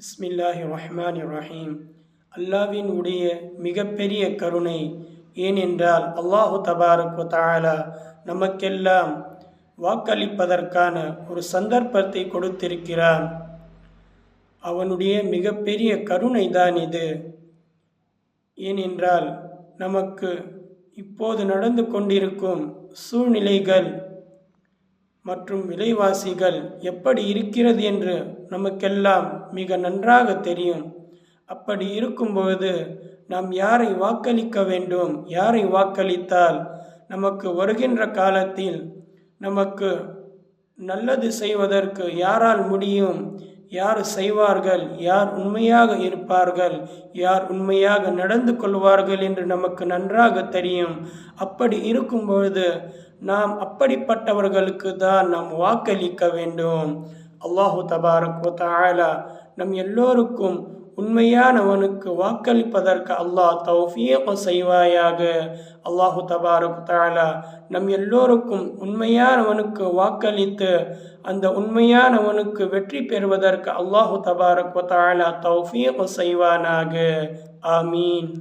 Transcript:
பிஸ்மில்லாஹி ரஹ்மான் ரஹீம் அல்லாவின் உடைய மிகப்பெரிய கருணை ஏனென்றால் அல்லாஹு தபாருக்கு தாலா நமக்கெல்லாம் வாக்களிப்பதற்கான ஒரு சந்தர்ப்பத்தை கொடுத்திருக்கிறான். அவனுடைய மிகப்பெரிய கருணை தான் இது. ஏனென்றால் நமக்கு இப்போது நடந்து கொண்டிருக்கும் சூழ்நிலைகள் மற்றும் விலைவாசிகள் எப்படி இருக்கிறது என்று நமக்கெல்லாம் மிக நன்றாக தெரியும். அப்படி இருக்கும்பொழுது நாம் யாரை வாக்களிக்க வேண்டும்? யாரை வாக்களித்தால் நமக்கு வருகின்ற காலத்தில் நமக்கு நல்லது செய்வதற்கு யாரால் முடியும்? யார் செய்வார்கள்? யார் உண்மையாக இருப்பார்கள்? யார் உண்மையாக நடந்து கொள்வார்கள் என்று நமக்கு நன்றாக தெரியும். அப்படி இருக்கும் பொழுது நாம் அப்படிப்பட்டவர்களுக்கு தான் நாம் வாக்களிக்க வேண்டும். அல்லாஹு தபாரக் தாலா நம் எல்லோருக்கும் உண்மையானவனுக்கு வாக்களிப்பதற்கு அல்லாஹ் தௌஃபீக செய்வாயாக. அல்லாஹு தபாரக் தாலா நம் எல்லோருக்கும் உண்மையானவனுக்கு வாக்களித்து அந்த உண்மையானவனுக்கு வெற்றி பெறுவதற்கு அல்லாஹு தபாரக் தாலா தௌஃபீக செய்வானாக. ஆமீன்.